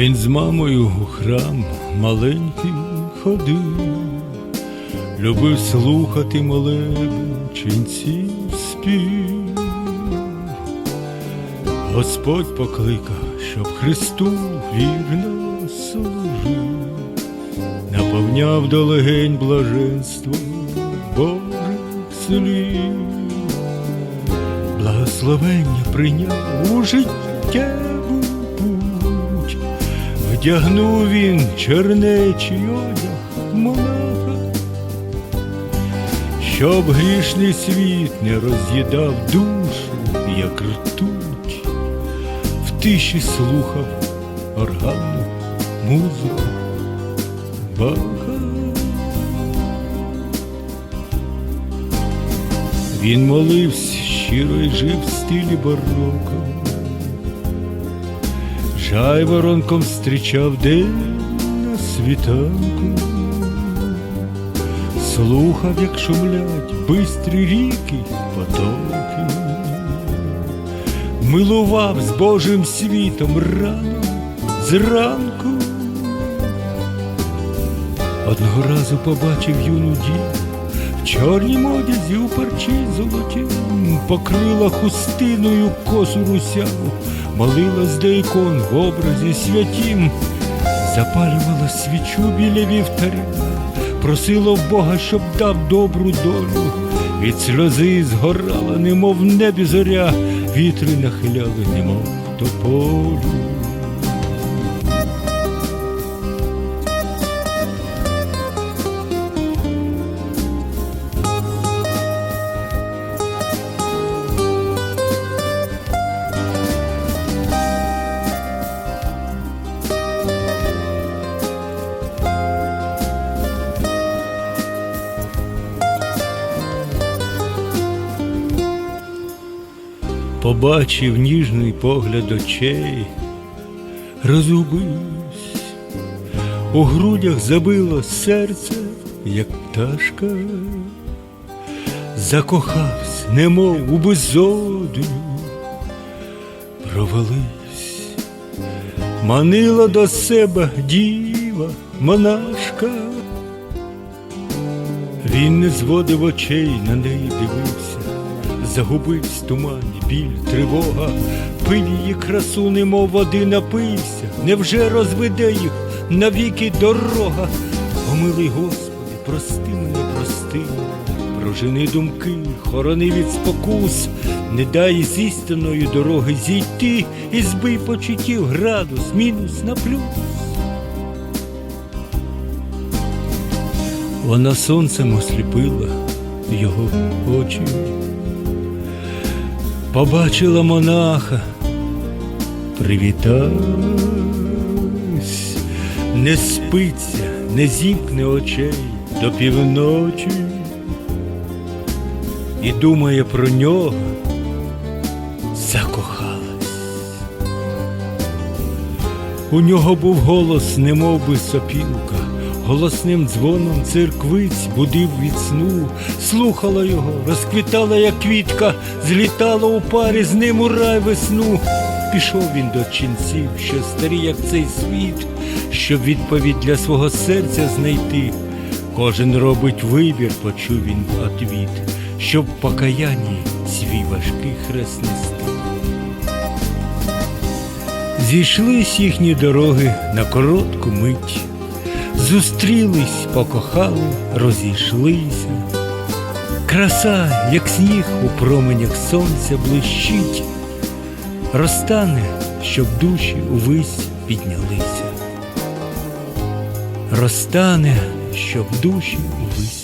Він з мамою у храм маленький ходив, любив слухати молебу ченців спів. Господь покликав, щоб Христу вірно служив, наповняв до легень блаженство Божих слів, благословення прийняв у життєву вдягнув він чернечий одяг монаха, щоб грішний світ не роз'їдав душу, як ртуть, в тиші слухав органну музику Баха. Він молився щиро й жив в стилі бароко. Жайворонком зустрічав день на світанку, слухав, як шумлять бистрі ріки потоки, милував з Божим світом рано зранку. Одного разу побачив юну в чорнім одязі у парчі золоті, покрила хустиною косу русяву, молилась до ікон в образі святім, запалювала свічу біля вівтаря, просила в Бога, щоб дав добру долю. Від сльози згорала, немов в небі зоря, вітри нахиляли, немов тополю. Побачив ніжний погляд очей, розгубився, у грудях забило серце, як пташка, закохався, немов у безодню, провалився, манила до себе діва, монашка. Він не зводив очей, на неї дивився, загубився в тумані, біль, тривога, пив її красу, немов води напився, невже розведе їх навіки дорога? Помилуй, Господи, прости мене, прости, прожени думки, хорони від спокус, не дай з істинної дороги зійти і збий почуттів градус, мінус на плюс. Вона сонцем осліпила його очі, побачила монаха, привітась, не спиться, не зімкне очей до півночі. І думає про нього, закохалась. У нього був голос, немов би сопілка, голосним дзвоном церквиць будив від сну, слухала його, розквітала, як квітка, злітала у парі з ним у рай весну. Пішов він до ченців, що старі, як цей світ, щоб відповідь для свого серця знайти. Кожен робить вибір, почув він отвіт, щоб в покаянні свій важкий хрест нести. Зійшлись їхні дороги на коротку мить, зустрілись, покохали, розійшлися. Краса, як сніг у променях сонця блищить, розтане, щоб душі увесь піднялися. Розтане, щоб душі піднялися.